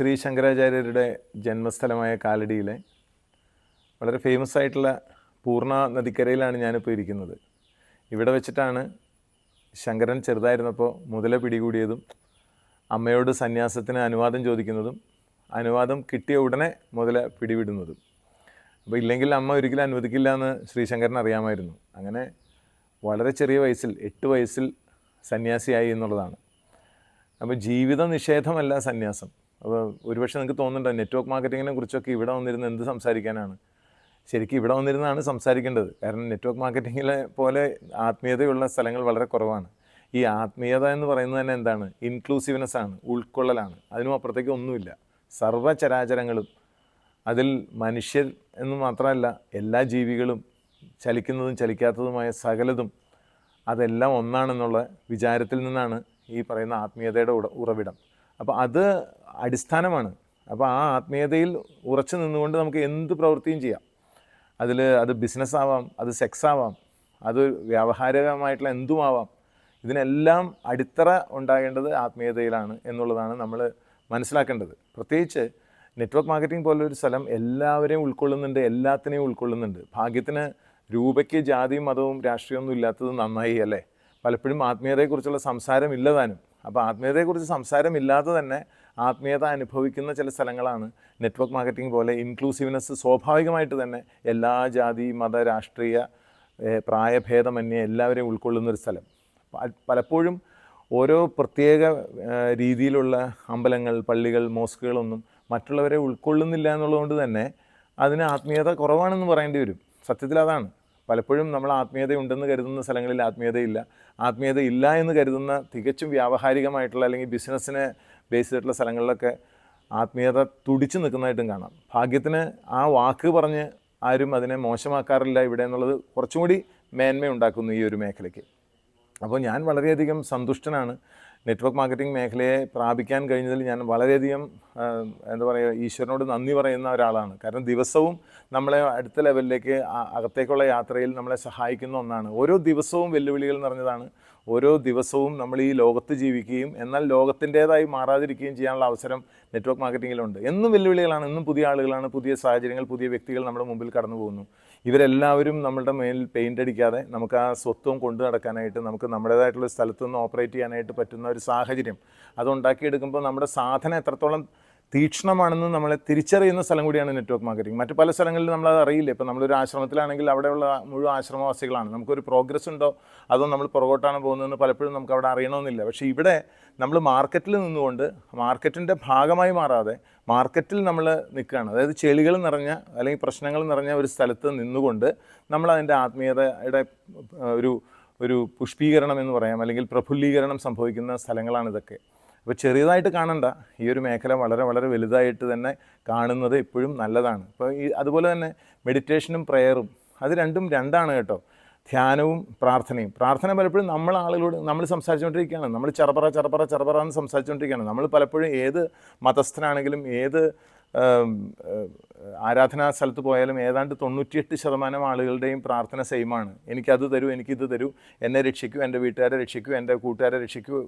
ശ്രീ ശങ്കരാചാര്യരുടെ ജന്മസ്ഥലമായ കാലടിയിലെ വളരെ ഫേമസ് ആയിട്ടുള്ള പൂർണ നദിക്കരയിലാണ് ഞാനിപ്പോൾ ഇരിക്കുന്നത്. ഇവിടെ വെച്ചിട്ടാണ് ശങ്കരൻ ചെറുതായിരുന്നപ്പോൾ മുതല പിടികൂടിയതും അമ്മയോട് സന്യാസത്തിന് അനുവാദം ചോദിക്കുന്നതും അനുവാദം കിട്ടിയ ഉടനെ മുതല പിടിവിടുന്നതും. അപ്പോൾ ഇല്ലെങ്കിൽ അമ്മ ഒരിക്കലും അനുവദിക്കില്ല എന്ന് ശ്രീശങ്കരൻ അറിയാമായിരുന്നു. അങ്ങനെ വളരെ ചെറിയ വയസ്സിൽ എട്ട് വയസ്സിൽ സന്യാസിയായി എന്നുള്ളതാണ്. അപ്പോൾ ജീവിത നിഷേധമല്ല സന്യാസം. അപ്പോൾ ഒരുപക്ഷെ നിങ്ങൾക്ക് തോന്നുന്നുണ്ടോ നെറ്റ്വർക്ക് മാർക്കറ്റിങ്ങിനെ കുറിച്ചൊക്കെ ഇവിടെ വന്നിരുന്ന് എന്ത് സംസാരിക്കാനാണ്. ശരിക്കും ഇവിടെ വന്നിരുന്നാണ് സംസാരിക്കേണ്ടത്. കാരണം നെറ്റ്വർക്ക് മാർക്കറ്റിങ്ങിലെ പോലെ ആത്മീയതയുള്ള സ്ഥലങ്ങൾ വളരെ കുറവാണ്. ഈ ആത്മീയത എന്ന് പറയുന്നത് തന്നെ എന്താണ്? ഇൻക്ലൂസീവ്നെസ് ആണ് ഉൾക്കൊള്ളലാണ്. അതിനും അപ്പുറത്തേക്ക് ഒന്നുമില്ല. സർവചരാചരങ്ങളും അതിൽ മനുഷ്യർ എന്ന് മാത്രമല്ല എല്ലാ ജീവികളും ചലിക്കുന്നതും ചലിക്കാത്തതുമായ സകലതും അതെല്ലാം ഒന്നാണെന്നുള്ള വിചാരത്തിൽ നിന്നാണ് ഈ പറയുന്ന ആത്മീയതയുടെ ഉറവിടം. അപ്പോൾ അത് അടിസ്ഥാനമാണ്. അപ്പോൾ ആ ആത്മീയതയിൽ ഉറച്ചു നിന്നുകൊണ്ട് നമുക്ക് എന്ത് പ്രവൃത്തിയും ചെയ്യാം. അതിൽ അത് ബിസിനസ് ആവാം അത് സെക്സ് ആവാം അത് വ്യാവഹാരികമായിട്ടുള്ള എന്തുമാവാം ഇതിനെല്ലാം അടിത്തറ ഉണ്ടാകേണ്ടത് ആത്മീയതയിലാണ് എന്നുള്ളതാണ് നമ്മൾ മനസ്സിലാക്കേണ്ടത്. പ്രത്യേകിച്ച് നെറ്റ്വർക്ക് മാർക്കറ്റിംഗ് പോലൊരു സ്ഥലം എല്ലാവരെയും ഉൾക്കൊള്ളുന്നുണ്ട് എല്ലാത്തിനെയും ഉൾക്കൊള്ളുന്നുണ്ട്. ഭാഗ്യത്തിന് രൂപയ്ക്ക് ജാതിയും മതവും രാഷ്ട്രീയമൊന്നും ഇല്ലാത്തത് നന്നായി അല്ലേ? പലപ്പോഴും ആത്മീയതയെക്കുറിച്ചുള്ള സംസാരം ഇല്ലതാനും അപ്പോൾ ആത്മീയതയെക്കുറിച്ച് സംസാരമില്ലാതെ തന്നെ ആത്മീയത അനുഭവിക്കുന്ന ചില സ്ഥലങ്ങളാണ്. നെറ്റ്വർക്ക് മാർക്കറ്റിംഗ് പോലെ ഇൻക്ലൂസീവ്നെസ് സ്വാഭാവികമായിട്ട് തന്നെ എല്ലാ ജാതി മത രാഷ്ട്രീയ പ്രായഭേദമന്യേ എല്ലാവരെയും ഉൾക്കൊള്ളുന്ന ഒരു സ്ഥലം. പലപ്പോഴും ഓരോ പ്രത്യേക രീതിയിലുള്ള അമ്പലങ്ങൾ പള്ളികൾ മോസ്കുകളൊന്നും മറ്റുള്ളവരെ ഉൾക്കൊള്ളുന്നില്ല എന്നുള്ളതുകൊണ്ട് തന്നെ അതിന് ആത്മീയത കുറവാണെന്ന് പറയേണ്ടി വരും. സത്യത്തിൽ അതാണ്. പലപ്പോഴും നമ്മൾ ആത്മീയത ഉണ്ടെന്ന് കരുതുന്ന സ്ഥലങ്ങളിൽ ആത്മീയതയില്ല. ആത്മീയത ഇല്ല എന്ന് കരുതുന്ന തികച്ചും വ്യാവഹാരികമായിട്ടുള്ള അല്ലെങ്കിൽ ബിസിനസ്സിനെ ബേസ് ചെയ്തിട്ടുള്ള സ്ഥലങ്ങളിലൊക്കെ ആത്മീയത തുടിച്ചു നിൽക്കുന്നതായിട്ടും കാണാം. ഭാഗ്യത്തിന് ആ വാക്ക് പറഞ്ഞ് ആരും അതിനെ മോശമാക്കാറില്ല ഇവിടെ എന്നുള്ളത് കുറച്ചും കൂടി മേന്മയുണ്ടാക്കുന്നു ഈ ഒരു മേഖലയ്ക്ക്. അപ്പോൾ ഞാൻ വളരെയധികം സന്തുഷ്ടനാണ്. നെറ്റ്വർക്ക് മാർക്കറ്റിംഗ് മേഖലയെ പ്രാപിക്കാൻ കഴിഞ്ഞതിൽ ഞാൻ വളരെയധികം എന്താ പറയുക ഈശ്വരനോട് നന്ദി പറയുന്ന ഒരാളാണ്. കാരണം ദിവസവും നമ്മളെ അടുത്ത ലെവലിലേക്ക് അകത്തേക്കുള്ള യാത്രയിൽ നമ്മളെ സഹായിക്കുന്ന ഒന്നാണ്. ഓരോ ദിവസവും വെല്ലുവിളികൾ നിറഞ്ഞതാണ്. ഓരോ ദിവസവും നമ്മൾ ഈ ലോകത്ത് ജീവിക്കുകയും എന്നാൽ ലോകത്തിന്റേതായി മാറാതിരിക്കുകയും ചെയ്യാനുള്ള അവസരം നെറ്റ്വർക്ക് മാർക്കറ്റിങ്ങിലുണ്ട്. എന്നും വെല്ലുവിളികളാണ് എന്നും പുതിയ ആളുകളാണ് പുതിയ സാഹചര്യങ്ങൾ പുതിയ വ്യക്തികൾ നമ്മുടെ മുമ്പിൽ കടന്നു പോകുന്നു. ഇവരെല്ലാവരും നമ്മളുടെ മേൽ പെയിന്റ് അടിക്കാതെ നമുക്ക് ആ സ്വത്വം കൊണ്ടു നടക്കാനായിട്ട് നമുക്ക് നമ്മുടേതായിട്ടുള്ള സ്ഥലത്തുനിന്ന് ഓപ്പറേറ്റ് ചെയ്യാനായിട്ട് പറ്റുന്ന ഒരു സാഹചര്യം. അത് ഉണ്ടാക്കിയെടുക്കുമ്പോൾ നമ്മുടെ സാധനം എത്രത്തോളം തീക്ഷ്ണമാണെന്ന് നമ്മളെ തിരിച്ചറിയുന്ന സ്ഥലം കൂടിയാണ് നെറ്റ്വർക്ക് മാർക്കറ്റിംഗ്. മറ്റു പല സ്ഥലങ്ങളിലും നമ്മളത് അറിയില്ല. ഇപ്പോൾ നമ്മളൊരു ആശ്രമത്തിലാണെങ്കിൽ അവിടെയുള്ള മുഴുവൻ ആശ്രമവാസികളാണ്. നമുക്കൊരു പ്രോഗ്രസ് ഉണ്ടോ? അതോ നമ്മൾ പുറകോട്ടാണ് പോകുന്നതെന്ന് പലപ്പോഴും നമുക്ക് അവിടെ അറിയണമെന്നില്ല. പക്ഷേ ഇവിടെ നമ്മൾ മാർക്കറ്റിൽ നിന്നുകൊണ്ട് മാർക്കറ്റിന്റെ ഭാഗമായി മാറാതെ മാർക്കറ്റിൽ നമ്മൾ നിൽക്കുകയാണ്. അതായത് ചെളികൾ നിറഞ്ഞ അല്ലെങ്കിൽ പ്രശ്നങ്ങൾ നിറഞ്ഞ ഒരു സ്ഥലത്ത് നിന്നുകൊണ്ട് നമ്മൾ അതിന്റെ ആത്മീയതയുടെ ഒരു ഒരു പുഷ്പീകരണം എന്ന് പറയാം അല്ലെങ്കിൽ പ്രഫുല്ലീകരണം സംഭവിക്കുന്ന സ്ഥലങ്ങളാണ് ഇതൊക്കെ. അപ്പോൾ ചെറിയതായിട്ട് കാണണ്ട. ഈ ഒരു മേഖല വളരെ വളരെ വലുതായിട്ട് തന്നെ കാണുന്നത് എപ്പോഴും നല്ലതാണ്. അപ്പോൾ ഈ അതുപോലെ തന്നെ മെഡിറ്റേഷനും പ്രെയറും അത് രണ്ടും രണ്ടാണ് കേട്ടോ. ധ്യാനവും പ്രാർത്ഥനയും. പ്രാർത്ഥന പലപ്പോഴും നമ്മൾ ആളുകളോട് നമ്മൾ സംസാരിച്ചുകൊണ്ടിരിക്കുകയാണ്. നമ്മൾ ചെറപ്പറ ചെറപ്പറ ചെറപ്പറ എന്ന് സംസാരിച്ചുകൊണ്ടിരിക്കുകയാണ്. നമ്മൾ പലപ്പോഴും ഏത് മതസ്ഥനാണെങ്കിലും ഏത് ആരാധനാ സ്ഥലത്ത് പോയാലും ഏതാണ്ട് തൊണ്ണൂറ്റിയെട്ട് ശതമാനം ആളുകളുടെയും പ്രാർത്ഥന സെയിമാണ്. എനിക്കത് തരൂ എനിക്കിത് തരൂ എന്നെ രക്ഷിക്കൂ എന്റെ വീട്ടുകാരെ രക്ഷിക്കൂ എന്റെ കൂട്ടുകാരെ രക്ഷിക്കൂ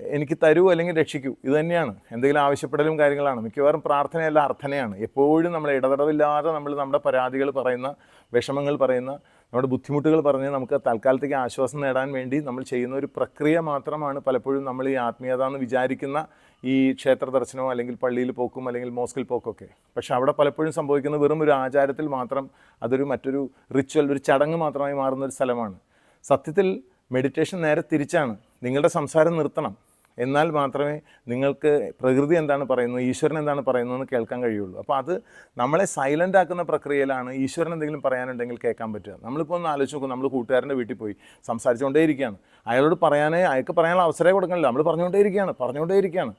എനിക്ക് തരൂ അല്ലെങ്കിൽ രക്ഷിക്കൂ ഇത് തന്നെയാണ്. എന്തെങ്കിലും ആവശ്യപ്പെടലും കാര്യങ്ങളാണ്. മിക്കവാറും പ്രാർത്ഥനയല്ല അർത്ഥനയാണ്. എപ്പോഴും നമ്മൾ ഇടതടവില്ലാതെ നമ്മൾ നമ്മുടെ പരാതികൾ പറയുന്ന വിഷമങ്ങൾ പറയുന്ന നമ്മുടെ ബുദ്ധിമുട്ടുകൾ പറഞ്ഞ് നമുക്ക് തൽക്കാലത്തേക്ക് ആശ്വാസം നേടാൻ വേണ്ടി നമ്മൾ ചെയ്യുന്ന ഒരു പ്രക്രിയ മാത്രമാണ് പലപ്പോഴും നമ്മൾ ഈ ആത്മീയത എന്ന് വിചാരിക്കുന്ന ഈ ക്ഷേത്ര ദർശനമോ അല്ലെങ്കിൽ പള്ളിയിൽ പോക്കും അല്ലെങ്കിൽ മോസ്കിൽ പോക്കൊക്കെ. പക്ഷേ അവിടെ പലപ്പോഴും സംഭവിക്കുന്ന വെറും ഒരു ആചാരത്തിൽ മാത്രം അതൊരു മറ്റൊരു റിച്വൽ ഒരു ചടങ്ങ് മാത്രമായി മാറുന്ന ഒരു സ്ഥലമാണ്. സത്യത്തിൽ മെഡിറ്റേഷൻ നേരെ തിരിച്ചാണ്. നിങ്ങളുടെ സംസാരം നിർത്തണം. എന്നാൽ മാത്രമേ നിങ്ങൾക്ക് പ്രകൃതി എന്താണ് പറയുന്നത് ഈശ്വരൻ എന്താണ് പറയുന്നത് എന്ന് കേൾക്കാൻ കഴിയുള്ളൂ. അപ്പോൾ അത് നമ്മളെ സൈലന്റ് ആക്കുന്ന പ്രക്രിയയിലാണ് ഈശ്വരൻ എന്തെങ്കിലും പറയാനുണ്ടെങ്കിൽ കേൾക്കാൻ പറ്റുക. നമ്മളിപ്പോൾ ഒന്ന് ആലോചിച്ച് നോക്കും നമ്മൾ കൂട്ടുകാരന്റെ വീട്ടിൽ പോയി സംസാരിച്ചുകൊണ്ടേയിരിക്കുകയാണ് അയാളോട് പറയാനേ അയാൾക്ക് പറയാനുള്ള അവസരമേ കൊടുക്കണില്ല. നമ്മൾ പറഞ്ഞുകൊണ്ടേയിരിക്കുകയാണ് പറഞ്ഞുകൊണ്ടേയിരിക്കുകയാണ്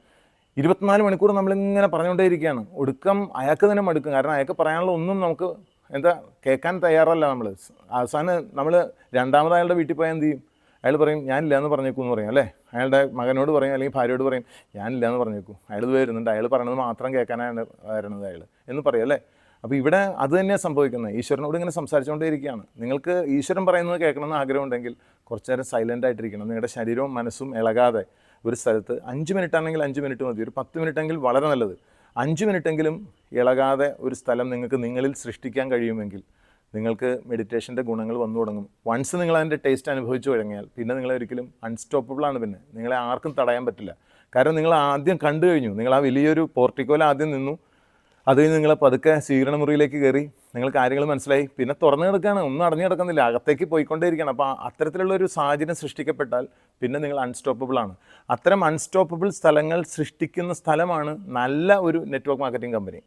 ഇരുപത്തിനാല് മണിക്കൂർ നമ്മളിങ്ങനെ പറഞ്ഞുകൊണ്ടേയിരിക്കുകയാണ് ഒടുക്കം അയാൾക്ക് തന്നെ മടുക്കും. കാരണം അയാൾക്ക് പറയാനുള്ള ഒന്നും നമുക്ക് എന്താ കേൾക്കാൻ തയ്യാറല്ല നമ്മൾ അവസാനം നമ്മൾ രണ്ടാമത് അയാളുടെ വീട്ടിൽ പോയാൽ എന്ത് ചെയ്യും? അയാൾ പറയും ഞാനില്ല എന്ന് പറഞ്ഞേക്കും എന്ന് പറയും അല്ലേ? അയാളുടെ മകനോട് പറയും അല്ലെങ്കിൽ ഭാര്യയോട് പറയും ഞാനില്ല എന്ന് പറഞ്ഞേക്കും. അയാൾ വരുന്നുണ്ട് അയാൾ പറയണത് മാത്രം കേൾക്കാനാണ് വരുന്നത് അയാൾ എന്ന് പറയും അല്ലേ? അപ്പോൾ ഇവിടെ അത് തന്നെയാണ് സംഭവിക്കുന്നത്. ഈശ്വരനോട് ഇങ്ങനെ സംസാരിച്ചുകൊണ്ടേയിരിക്കുകയാണ്. നിങ്ങൾക്ക് ഈശ്വരൻ പറയുന്നത് കേൾക്കണമെന്ന് ആഗ്രഹമുണ്ടെങ്കിൽ കുറച്ച് നേരം സൈലന്റ് ആയിട്ടിരിക്കണം. നിങ്ങളുടെ ശരീരവും മനസ്സും ഇളകാതെ ഒരു സ്ഥലത്ത് അഞ്ച് മിനിറ്റ് ആണെങ്കിൽ അഞ്ച് മിനിറ്റ് മതി. ഒരു പത്ത് മിനിറ്റ് എങ്കിൽ വളരെ നല്ലത്. അഞ്ച് മിനിറ്റെങ്കിലും ഇളകാതെ ഒരു സ്ഥലം നിങ്ങൾക്ക് നിങ്ങളിൽ സൃഷ്ടിക്കാൻ കഴിയുമെങ്കിൽ നിങ്ങൾക്ക് മെഡിറ്റേഷന്റെ ഗുണങ്ങൾ വന്നു തുടങ്ങും. വൺസ് നിങ്ങൾ അതിന്റെ ടേസ്റ്റ് അനുഭവിച്ചു തുടങ്ങിയാൽ പിന്നെ നിങ്ങളെ ഒരിക്കലും അൺസ്റ്റോപ്പബിളാണ് പിന്നെ. നിങ്ങളെ ആർക്കും തടയാൻ പറ്റില്ല. കാരണം നിങ്ങൾ ആദ്യം കണ്ടു കഴിഞ്ഞു. നിങ്ങൾ ആ വലിയൊരു പോർട്ടിക്കോയിൽ ആദ്യം നിന്നു. അത് കഴിഞ്ഞ് നിങ്ങൾ പതുക്കെ സ്വീകരണ മുറിയിലേക്ക് കയറി. നിങ്ങൾ കാര്യങ്ങൾ മനസ്സിലായി. പിന്നെ തുറന്നു കിടക്കുകയാണ്. ഒന്നും അടഞ്ഞു കിടക്കുന്നില്ല. അകത്തേക്ക് പോയിക്കൊണ്ടേയിരിക്കുകയാണ്. അപ്പോൾ അത്തരത്തിലുള്ള ഒരു സാഹചര്യം സൃഷ്ടിക്കപ്പെട്ടാൽ പിന്നെ നിങ്ങൾ അൺസ്റ്റോപ്പബിൾ ആണ്. അത്തരം അൺസ്റ്റോപ്പബിൾ സ്ഥലങ്ങൾ സൃഷ്ടിക്കുന്ന സ്ഥലമാണ് നല്ല ഒരു നെറ്റ്വർക്ക് മാർക്കറ്റിംഗ് കമ്പനി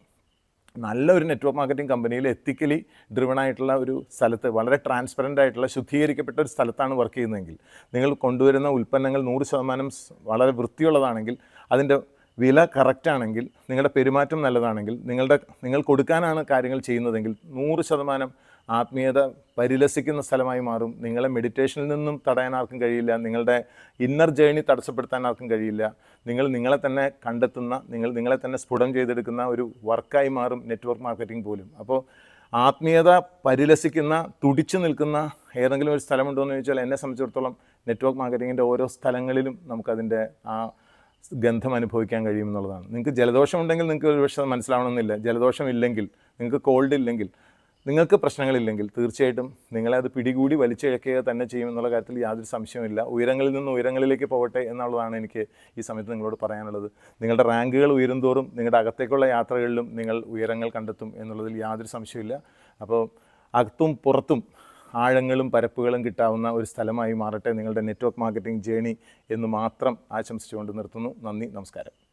നല്ല ഒരു നെറ്റ്വർക്ക് മാർക്കറ്റിംഗ് കമ്പനിയിൽ എത്തിക്കലി ഡ്രിവൺ ആയിട്ടുള്ള ഒരു സ്ഥലത്ത് വളരെ ട്രാൻസ്പെറന്റ് ആയിട്ടുള്ള ശുദ്ധീകരിക്കപ്പെട്ട ഒരു സ്ഥലത്താണ് വർക്ക് ചെയ്യുന്നതെങ്കിൽ നിങ്ങൾ കൊണ്ടുവരുന്ന ഉൽപ്പന്നങ്ങൾ നൂറ് ശതമാനം വളരെ വൃത്തിയുള്ളതാണെങ്കിൽ അതിന്റെ വില കറക്റ്റാണെങ്കിൽ നിങ്ങളുടെ പെരുമാറ്റം നല്ലതാണെങ്കിൽ നിങ്ങളുടെ നിങ്ങൾ കൊടുക്കാനാണ് കാര്യങ്ങൾ ചെയ്യുന്നതെങ്കിൽ നൂറ് ശതമാനം ആത്മീയത പരിലസിക്കുന്ന സ്ഥലമായി മാറും. നിങ്ങളെ മെഡിറ്റേഷനിൽ നിന്നും തടയാൻ ആർക്കും കഴിയില്ല. നിങ്ങളുടെ ഇന്നർ ജേണി തടസ്സപ്പെടുത്താൻ ആർക്കും കഴിയില്ല. നിങ്ങൾ നിങ്ങളെ തന്നെ കണ്ടെത്തുന്ന നിങ്ങൾ നിങ്ങളെ തന്നെ സ്ഫുടം ചെയ്തെടുക്കുന്ന ഒരു വർക്കായി മാറും നെറ്റ്വർക്ക് മാർക്കറ്റിംഗ് പോലും. അപ്പോൾ ആത്മീയത പരിലസിക്കുന്ന തുടിച്ചു നിൽക്കുന്ന ഏതെങ്കിലും ഒരു സ്ഥലമുണ്ടോ എന്ന് ചോദിച്ചാൽ എന്നെ സംബന്ധിച്ചിടത്തോളം നെറ്റ്വർക്ക് മാർക്കറ്റിങ്ങിന്റെ ഓരോ സ്ഥലങ്ങളിലും നമുക്കതിന്റെ ആ ഗന്ധം അനുഭവിക്കാൻ കഴിയുമെന്നുള്ളതാണ് നിങ്ങൾക്ക് ജലദോഷം ഉണ്ടെങ്കിൽ നിങ്ങൾക്ക് ഒരു പക്ഷേ മനസ്സിലാവണമെന്നില്ല. ജലദോഷം ഇല്ലെങ്കിൽ നിങ്ങൾക്ക് കോൾഡ് ഇല്ലെങ്കിൽ നിങ്ങൾക്ക് പ്രശ്നങ്ങളില്ലെങ്കിൽ തീർച്ചയായിട്ടും നിങ്ങളെ അത് പിടികൂടി വലിച്ചിഴക്കുക തന്നെ ചെയ്യുമെന്നുള്ള കാര്യത്തിൽ യാതൊരു സംശയമില്ല ഉയരങ്ങളിൽ നിന്ന് ഉയരങ്ങളിലേക്ക് പോകട്ടെ എന്നുള്ളതാണ് എനിക്ക് ഈ സമയത്ത് നിങ്ങളോട് പറയാനുള്ളത്. നിങ്ങളുടെ റാങ്കുകൾ ഉയരുന്തോറും നിങ്ങളുടെ അകത്തേക്കുള്ള യാത്രകളിലും നിങ്ങൾ ഉയരങ്ങൾ കണ്ടെത്തും എന്നുള്ളതിൽ യാതൊരു സംശയമില്ല അപ്പോൾ അകത്തും പുറത്തും ആഴങ്ങളും പരപ്പുകളും കിട്ടാവുന്ന ഒരു സ്ഥലമായി മാറട്ടെ. നിങ്ങളുടെ നെറ്റ്വർക്ക് മാർക്കറ്റിംഗ് ജേണി എന്ന് മാത്രം ആശംസിച്ചുകൊണ്ട് നിർത്തുന്നു. നന്ദി നമസ്കാരം.